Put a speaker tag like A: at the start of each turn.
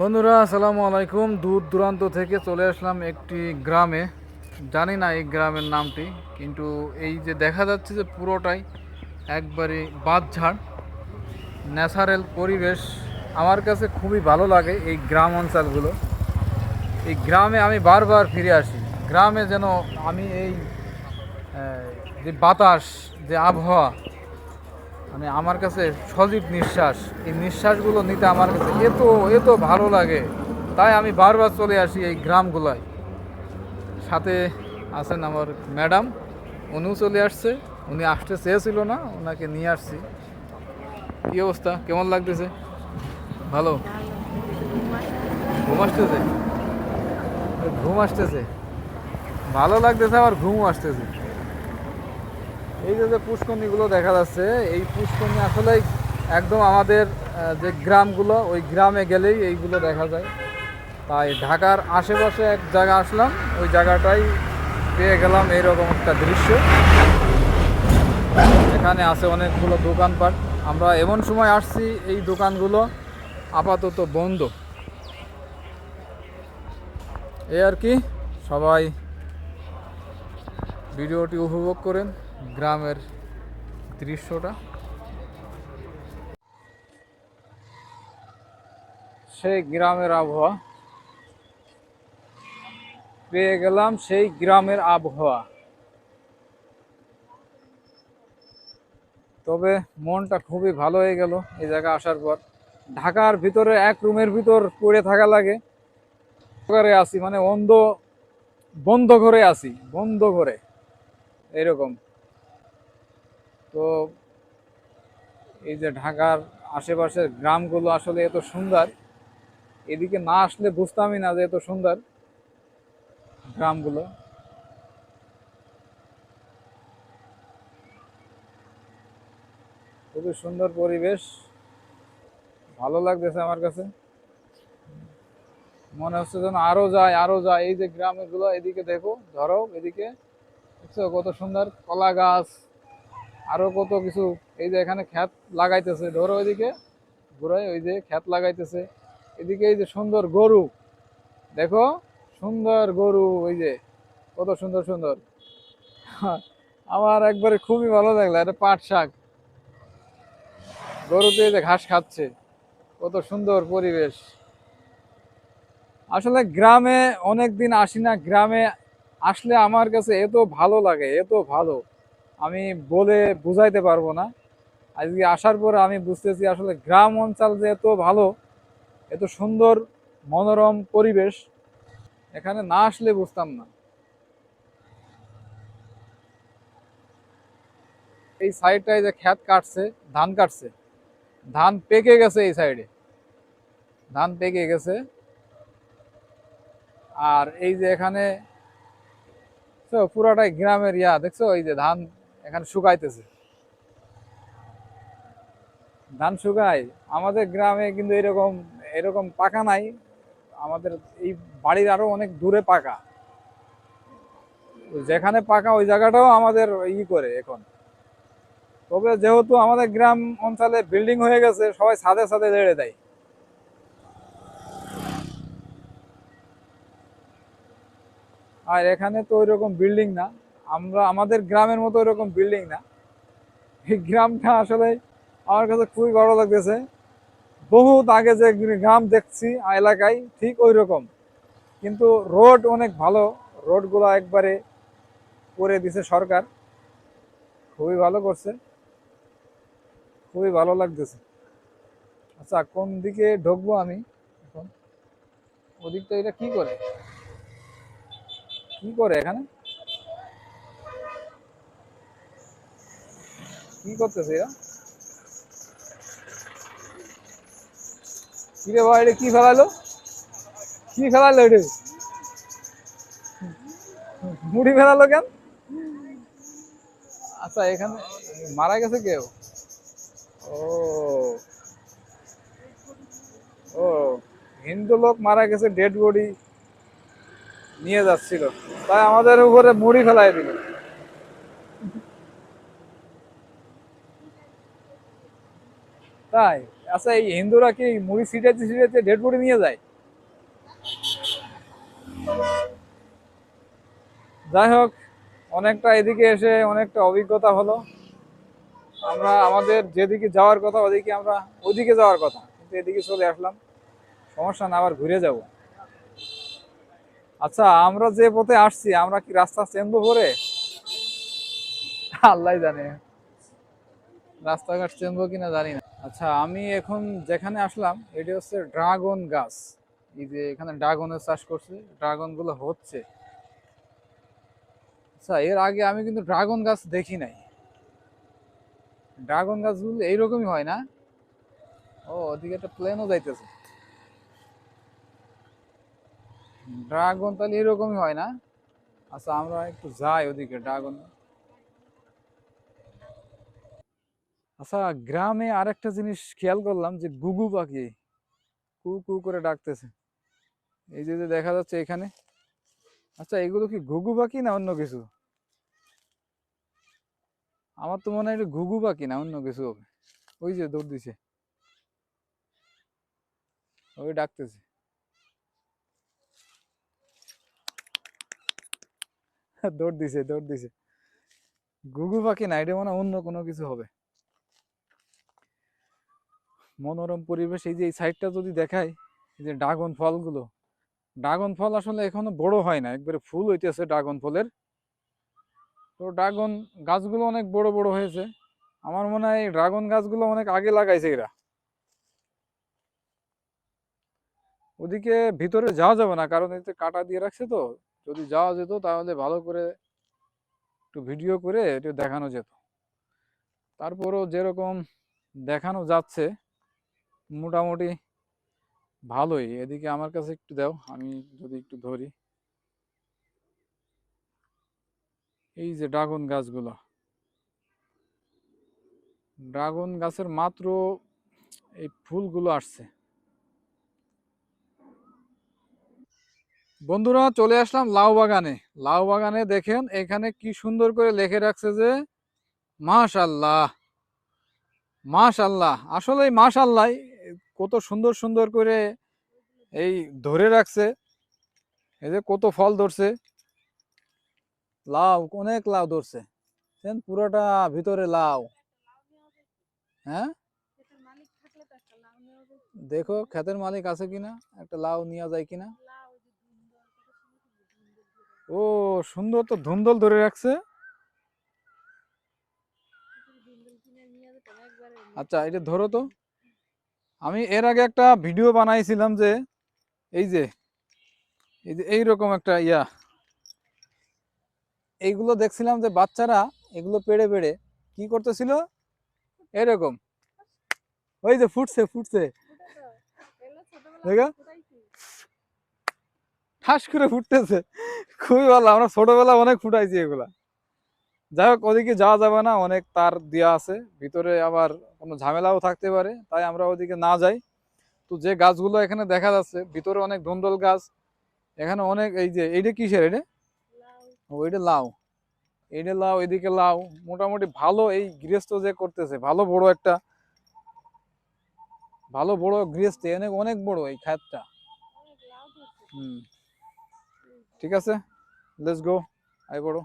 A: বন্ধুরা, আসসালামু আলাইকুম। দূর দূরান্ত থেকে চলে আসলাম একটি গ্রামে। জানি না এই গ্রামের নামটি, কিন্তু এই যে দেখা যাচ্ছে যে পুরোটাই একবারে বাঁধঝাড়, ন্যাচারাল পরিবেশ। আমার কাছে খুবই ভালো লাগে এই গ্রাম অঞ্চলগুলো। এই গ্রামে আমি বারবার ফিরে আসি। গ্রামে যেন আমি এই যে বাতাস, যে আবহাওয়া মানে আমার কাছে সজীব নিঃশ্বাস। এই নিঃশ্বাসগুলো নিতে আমার কাছে এত এত ভালো লাগে। তাই আমি বারবার চলে আসি এই গ্রামগুলোয়। সাথে আছেন আমার ম্যাডাম, উনিও চলে আসছে। উনি আসতে চেয়েছিল না ওনাকে নিয়ে আসছি। কী অবস্থা? কেমন লাগতেছে? ভালো? ঘুম আসতেছে? ঘুম আসতেছে। ভালো লাগতেছে, আবার ঘুমও আসতেছে। এই যে পুষ্করণীগুলো দেখা যাচ্ছে, এই পুষ্করণী আসলে একদম আমাদের যে গ্রামগুলো, ওই গ্রামে গেলেই এইগুলো দেখা যায়। তাই ঢাকার আশেপাশে এক জায়গা আসলাম, ওই জায়গাটাই পেয়ে গেলাম এইরকম একটা দৃশ্য। এখানে আছে অনেকগুলো দোকানপাট। আমরা এমন সময় আসছি, এই দোকানগুলো আপাতত বন্ধ। এই আর কি, সবাই ভিডিওটি উপভোগ করেন। গ্রামের দৃশ্যটা। সেই গ্রামের আবহাওয়া। পেয়ে গেলাম সেই গ্রামের আবহাওয়া। তবে মনটা খুবই ভালো হয়ে গেল এই জায়গা আসার পর। ঢাকার ভিতরে এক রুমের ভিতর পড়ে থাকা লাগে। ঘরে আসি মানে অন্ধ, বন্ধ ঘরে আসি বন্ধ ঘরে। এরকম তো এই যে ঢাকার আশেপাশের গ্রামগুলো আসলে এত সুন্দর, এদিকে না আসলে বুঝতামই না যে এত সুন্দর গ্রামগুলো। খুবই সুন্দর পরিবেশ, ভালো লাগতেছে আমার কাছে। মনে হচ্ছে যেন আরও যায় আরও যায়। এই যে গ্রামগুলো, এদিকে দেখো, ধরো, এদিকে কত সুন্দর কলা গাছ আরও কত কিছু, এই যে এখানে খ্যাত লাগাইতেছে, ধরো ওইদিকে, ঘুরাই, ওই যে খ্যাত লাগাইতেছে, এদিকে এই যে সুন্দর গরু, দেখো, সুন্দর গরু, ওই যে, কত সুন্দর সুন্দর। আমার একবারে খুবই ভালো লাগল, এটা পাট শাক। গরুতে এই যে ঘাস খাচ্ছে, কত সুন্দর পরিবেশ। আসলে গ্রামে অনেক দিন আসি না, গ্রামে আসলে আমার কাছে এত ভালো লাগে, এত ভালো। আমি বলে বুঝাইতে পারব না। আজকে আসার পরে আমি বুঝতেছি আসলে গ্রাম অঞ্চল যে এত ভালো, এত সুন্দর, মনোরম পরিবেশ, এখানে না আসলে বুঝতাম না। এই সাইডটায় যে খ্যাত কাটছে, ধান কাটছে, ধান পেকে গেছে এই সাইডে। ধান পেকে গেছে। আর এই যে এখানে পুরাটাই গ্রামের ইয়া, দেখছ? এই যে ধান এখানে শুকাইতেছে। ধান শুকায়। আমাদের গ্রামে কিন্তু এরকম এরকম পাকা নাই। আমাদের এই বাড়ির আরও অনেক দূরে পাকা। যেখানে পাকা ওই জায়গাটাও আমাদের ই করে এখন। তবে যেহেতু আমাদের গ্রাম অঞ্চলে বিল্ডিং হয়ে গেছে, সবাই ছাদে ছাদে লেড়ে দেয়। আর এখানে তো ওইরকম বিল্ডিং না। আমরা, আমাদের গ্রামের মতো ওইরকম বিল্ডিং না। এই গ্রামটা আসলে আমার কাছে খুবই ভালো লাগতেছে। বহুত আগে যে গ্রাম দেখছি এলাকায়, ঠিক ওই রকম কিন্তু রোড অনেক ভালো। রোডগুলো একবারে করে দিছে সরকার। খুবই ভালো করছে। খুবই ভালো লাগতেছে। আচ্ছা কোন দিকে ঢুকবো আমি এখন? ওদিকটা এটা কি করে? কি করে এখানে? কি করতেছে এরা? কি রে ভাই কি ফেলালো কি ফেলালো এটা? মুড়ি ফেলালো কেন? আচ্ছা এখানে মারা গেছে কেউ? ও। ও, হিন্দু লোক মারা গেছে ডেড বডি নিয়ে যাচ্ছিল। তাই আমাদের উপরে মুড়ি ফেলাই দিল। তাই? আচ্ছা এই হিন্দুরা কি মুড়ি ছিটাইতে ছিটাইতে ডেড বডি নিয়ে যায়? যাই হোক, অনেকটা এদিকে এসে অনেকটা অভিজ্ঞতা হলো। আমরা আমাদের যেদিকে যাওয়ার কথা, ওদিকে আমরা ওদিকে যাওয়ার কথা, কিন্তু এদিকে চলে আসলাম। সমস্যা না, আবার ঘুরে যাব। আচ্ছা আমরা যে পথে আসছি, আমরা কি রাস্তা চেনবো পরে? আল্লাহ জানে। রাস্তাঘাট চেনবো কিনা জানি না। আচ্ছা আমি এখন যেখানে আসলাম, এটি হচ্ছে ড্রাগন গাছ। এই যে এখানে ড্রাগনের চাষ করছে ড্রাগনগুলো হচ্ছে। আচ্ছা এর আগে আমি কিন্তু ড্রাগন গাছ দেখি নাই। ড্রাগন গাছগুলো এইরকমই হয় না? ও, ওদিকে একটা প্লেনও যাইতেছে। ড্রাগন তাহলে এরকমই হয় না? আচ্ছা আমরা একটু যাই ওদিকে ড্রাগন। আচ্ছা গ্রামে আরেকটা জিনিস খেয়াল করলাম যে গুগু পাখি। কু কু করে ডাকতেছে। এই যে দেখা যাচ্ছে এখানে। আচ্ছা এগুলো কি ঘুঘু পাখি না অন্য কিছু? আমার তো মনে হয় ঘুঘু পাখি না, অন্য কিছু হবে। ওই যে দৌড় দিছে। ওই ডাকতেছে। দৌড় দিছে দৌড় দিছে। ঘুঘু পাখি না, এটা মনে অন্য কোনো কিছু হবে। মনোরম পরিবেশ, এই যে এই সাইডটা যদি দেখায় এই যে ড্রাগন ফলগুলো, ড্রাগন ফল আসলে এখনও বড় হয় না, একবারে ফুল হইতেছে ড্রাগন ফলের। তো ড্রাগন গাছগুলো অনেক বড় বড় হয়েছে, আমার মনে হয় ড্রাগন গাছগুলো অনেক আগে লাগাইছে এরা। ওদিকে ভিতরে যাওয়া যাবে না, কারণ এতে কাটা দিয়ে রাখছে তো, যদি যাওয়া যেত তাহলে ভালো করে একটু ভিডিও করে একটু দেখানো যেত। তারপরও যেরকম দেখানো যাচ্ছে মোটামুটি ভালোই। এদিকে আমার কাছে একটু দাও, আমি যদি একটু ধরি। এই যে ড্রাগন গাছগুলো। ড্রাগন গাছের মাত্র এই ফুলগুলো আসছে। বন্ধুরা, চলে আসলাম লাউ বাগানে। লাউ বাগানে দেখেন, এখানে কি সুন্দর করে লিখে রাখছে যে, মাশাল্লাহ মাশাল্লাহ। আসলে মাশাল্লাহ কত সুন্দর সুন্দর করে এই ধরে রাখছে। এই যে কত ফল ধরছে। লাউ, অনেক লাউ ধরছে। পুরোটা ভিতরে লাউ। হ্যাঁ। দেখো, ক্ষেতের মালিক আছে কিনা? একটা লাউ নেওয়া যায় কিনা? ও, সুন্দর তো ধুন্দল ধরে রাখছে।
B: নিয়ে
A: আচ্ছা এটা ধরো তো। আমি এর আগে একটা ভিডিও বানাইছিলাম যে, এই যে এই যে এইরকম একটা ইয়া। এইগুলো দেখছিলাম যে বাচ্চারা এগুলো পেড়ে পেড়ে কি করতেছিল? এরকম। ওই যে ফুটছে ফুটছে। ঠাস করে ফুটতেছে। খুবই ভালো, আমরা ছোটবেলা অনেক ফুটাইছি এগুলা। যাই হোক ওদিকে যাওয়া যাবে না অনেক তার দেওয়া আছে ভিতরে আবার কোনো ঝামেলাও থাকতে পারে তাই আমরা ওদিকে না যাই। তো যে গাছগুলো এখানে দেখা যাচ্ছে ভিতরে অনেক ধুন্দল গাছ এখানে অনেক এই যে এইটা কিসের এটা?
B: লাউ।
A: ও এটা লাউ। এইটা লাউ এদিকে লাউ মোটামুটি ভালো এই গৃহস্থ যে করতেছে ভালো বড় একটা ভালো বড় গৃহস্থ অনেক অনেক বড় এই খাতটা। হুম। ঠিক আছে লেটস গো আই বড়।